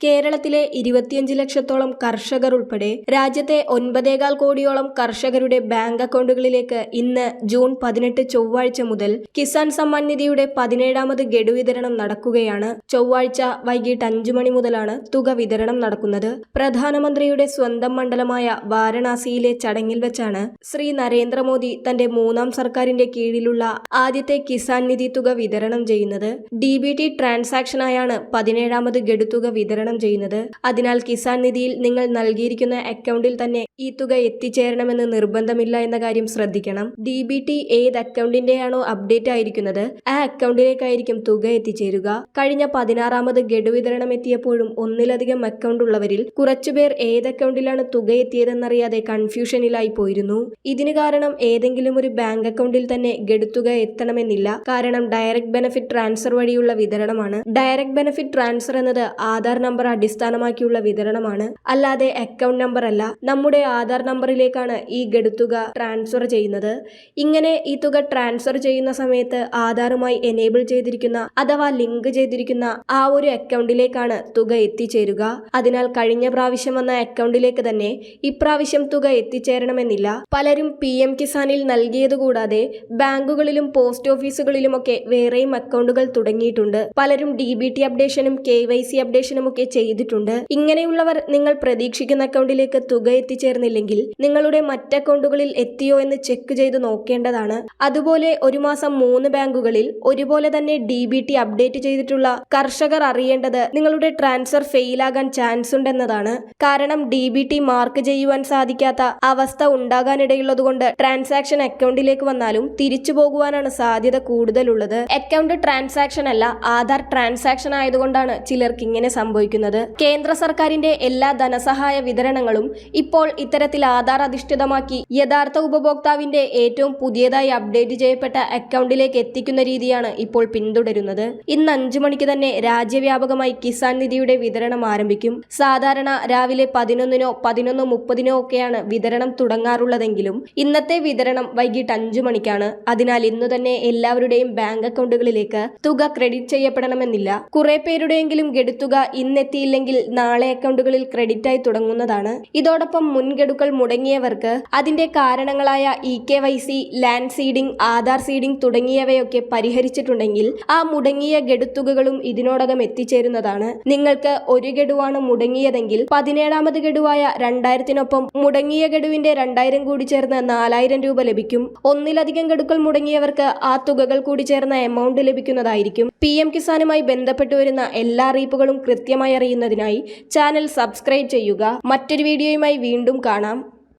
കേരളത്തിലെ ഇരുപത്തിയഞ്ച് ലക്ഷത്തോളം കർഷകർ ഉൾപ്പെടെ രാജ്യത്തെ ഒൻപതേകാൽ കോടിയോളം കർഷകരുടെ ബാങ്ക് അക്കൗണ്ടുകളിലേക്ക് ഇന്ന് ജൂൺ പതിനെട്ട് ചൊവ്വാഴ്ച മുതൽ കിസാൻ സമ്മാൻ നിധിയുടെ പതിനേഴാമത് ഗഡു വിതരണം നടക്കുകയാണ്. ചൊവ്വാഴ്ച വൈകിട്ട് അഞ്ചു മണി മുതലാണ് തുക വിതരണം നടക്കുന്നത്. പ്രധാനമന്ത്രിയുടെ സ്വന്തം മണ്ഡലമായ വാരണാസിയിലെ ചടങ്ങിൽ വെച്ചാണ് ശ്രീ നരേന്ദ്രമോദി തന്റെ മൂന്നാം സർക്കാരിന്റെ കീഴിലുള്ള ആദ്യത്തെ കിസാൻ നിധി തുക വിതരണം ചെയ്യുന്നത്. ഡി ബി ടി ട്രാൻസാക്ഷനായാണ് പതിനേഴാമത് ഗഡു തുക വിതരണം ചെയ്യുന്നത്. അതിനാൽ കിസാൻ നിധിയിൽ നിങ്ങൾ നൽകിയിരിക്കുന്ന അക്കൗണ്ടിൽ തന്നെ ഈ തുക എത്തിച്ചേരണമെന്ന് നിർബന്ധമില്ല എന്ന കാര്യം ശ്രദ്ധിക്കണം. ഡി ബി ടി ഏത് അക്കൗണ്ടിന്റെയാണോ അപ്ഡേറ്റ് ആയിരിക്കുന്നത് ആ അക്കൗണ്ടിലേക്കായിരിക്കും തുക എത്തിച്ചേരുക. കഴിഞ്ഞ പതിനാറാമത് ഗഡു വിതരണം എത്തിയപ്പോഴും ഒന്നിലധികം അക്കൗണ്ട് ഉള്ളവരിൽ കുറച്ചുപേർ ഏത് അക്കൗണ്ടിലാണ് തുക എത്തിയതെന്നറിയാതെ കൺഫ്യൂഷനിലായി പോയിരുന്നു. ഇതിന് കാരണം ഏതെങ്കിലും ഒരു ബാങ്ക് അക്കൗണ്ടിൽ തന്നെ ഗഡുത്തുക എത്തണമെന്നില്ല. കാരണം ഡയറക്റ്റ് ബെനഫിറ്റ് ട്രാൻസ്ഫർ വഴിയുള്ള വിതരണമാണ്. ഡയറക്റ്റ് ബെനഫിറ്റ് ട്രാൻസ്ഫർ എന്നത് ആധാർ നമ്പർ അടിസ്ഥാനമാക്കിയുള്ള വിതരണമാണ്. അല്ലാതെ അക്കൗണ്ട് നമ്പർ അല്ല. നമ്മുടെ ആധാർ നമ്പറിലേക്കാണ് ഈ ഗഡുത്തുക ട്രാൻസ്ഫർ ചെയ്യുന്നത്. ഇങ്ങനെ ഈ തുക ട്രാൻസ്ഫർ ചെയ്യുന്ന സമയത്ത് ആധാറുമായി എനേബിൾ ചെയ്തിരിക്കുന്ന അഥവാ ലിങ്ക് ചെയ്തിരിക്കുന്ന ആ ഒരു അക്കൗണ്ടിലേക്കാണ് തുക എത്തിച്ചേരുക. അതിനാൽ കഴിഞ്ഞ പ്രാവശ്യം വന്ന അക്കൗണ്ടിലേക്ക് തന്നെ ഇപ്രാവശ്യം തുക എത്തിച്ചേരണമെന്നില്ല. പലരും പി എം കിസാനിൽ നൽകിയത് കൂടാതെ ബാങ്കുകളിലും പോസ്റ്റ് ഓഫീസുകളിലുമൊക്കെ വേറെയും അക്കൗണ്ടുകൾ തുടങ്ങിയിട്ടുണ്ട്. പലരും ഡി ബി ടി അപ്ഡേഷനും കെ വൈ സി അപ്ഡേഷനും ഒക്കെ ചെയ്തിട്ടുണ്ട്. ഇങ്ങനെയുള്ളവർ നിങ്ങൾ പ്രതീക്ഷിക്കുന്ന അക്കൗണ്ടിലേക്ക് തുക എത്തിച്ചേർന്നില്ലെങ്കിൽ നിങ്ങളുടെ മറ്റ് അക്കൗണ്ടുകളിൽ എത്തിയോ എന്ന് ചെക്ക് ചെയ്ത് നോക്കേണ്ടതാണ്. അതുപോലെ ഒരു മാസം മൂന്ന് ബാങ്കുകളിൽ ഒരുപോലെ തന്നെ ഡി ബി ടി അപ്ഡേറ്റ് ചെയ്തിട്ടുള്ള കർഷകർ അറിയേണ്ടത് നിങ്ങളുടെ ട്രാൻസ്ഫർ ഫെയിലാകാൻ ചാൻസ് ഉണ്ടെന്നതാണ്. കാരണം ഡി ബി ടി മാർക്ക് ചെയ്യുവാൻ സാധിക്കാത്ത അവസ്ഥ ഉണ്ടാകാനിടയുള്ളതുകൊണ്ട് ട്രാൻസാക്ഷൻ അക്കൗണ്ടിലേക്ക് വന്നാലും തിരിച്ചു പോകുവാനാണ് സാധ്യത കൂടുതലുള്ളത്. അക്കൗണ്ട് ട്രാൻസാക്ഷൻ അല്ല ആധാർ ട്രാൻസാക്ഷൻ ആയതുകൊണ്ടാണ് ചിലർക്ക് ഇങ്ങനെ സംഭവിക്കുന്നത്. കേന്ദ്ര സർക്കാരിന്റെ എല്ലാ ധനസഹായ വിതരണങ്ങളും ഇപ്പോൾ ഇത്തരത്തിൽ ആധാർ അധിഷ്ഠിതമാക്കി യഥാർത്ഥ ഉപഭോക്താവിന്റെ ഏറ്റവും പുതിയതായി അപ്ഡേറ്റ് ചെയ്യപ്പെട്ട അക്കൗണ്ടിലേക്ക് എത്തിക്കുന്ന രീതിയാണ് ഇപ്പോൾ പിന്തുടരുന്നത്. ഇന്ന് അഞ്ചു മണിക്ക് തന്നെ രാജ്യവ്യാപകമായി കിസാൻ നിധിയുടെ വിതരണം ആരംഭിക്കും. സാധാരണ രാവിലെ പതിനൊന്നിനോ പതിനൊന്ന് മുപ്പതിനോ ഒക്കെയാണ് വിതരണം തുടങ്ങാറുള്ളതെങ്കിലും ഇന്നത്തെ വിതരണം വൈകിട്ട് അഞ്ചു മണിക്കാണ്. അതിനാൽ ഇന്നു തന്നെ എല്ലാവരുടെയും ബാങ്ക് അക്കൗണ്ടുകളിലേക്ക് തുക ക്രെഡിറ്റ് ചെയ്യപ്പെടണമെന്നില്ല. കുറെ പേരുടെയെങ്കിലും ഗഡുത്തുക ഇന്നെത്തിയില്ലെങ്കിൽ നാളെ അക്കൗണ്ടുകളിൽ ക്രെഡിറ്റായി തുടങ്ങുന്നതാണ്. ഇതോടൊപ്പം മുൻഗഡുക്കൾ മുടങ്ങിയവർക്ക് അതിന്റെ കാരണങ്ങളായ E K Y C land seeding Aadhaar seeding തുടങ്ങിയവയൊക്കെ പരിഹരിച്ചിട്ടുണ്ടെങ്കിൽ ആ മുടങ്ങിയ ഗഡുത്തുകകളും ഇതിനോടകം എത്തിച്ചേരുന്നതാണ്. നിങ്ങൾക്ക് ഒരു ഗഡുവാണ് മുടങ്ങിയതെങ്കിൽ പതിനേഴാമത് ഗഡുവായ രണ്ടായിരത്തിനൊപ്പം മുടങ്ങിയ ഗഡുവിന്റെ രണ്ടായിരം കൂടി ചേർന്ന് നാലായിരം രൂപ ലഭിക്കും. ഒന്നിലധികം ഗഡുക്കൾ മുടങ്ങിയവർക്ക് ആ തുകകൾ കൂടി ചേർന്ന എമൗണ്ട് ലഭിക്കുന്നതായിരിക്കും. പി എം കിസാനുമായി ബന്ധപ്പെട്ടു വരുന്ന എല്ലാ അറിയിപ്പുകളും കൃത്യമായി അറിയുന്നതിനായി ചാനൽ സബ്സ്ക്രൈബ് ചെയ്യുക. മറ്റൊരു വീഡിയോയുമായി വീണ്ടും കാണാം.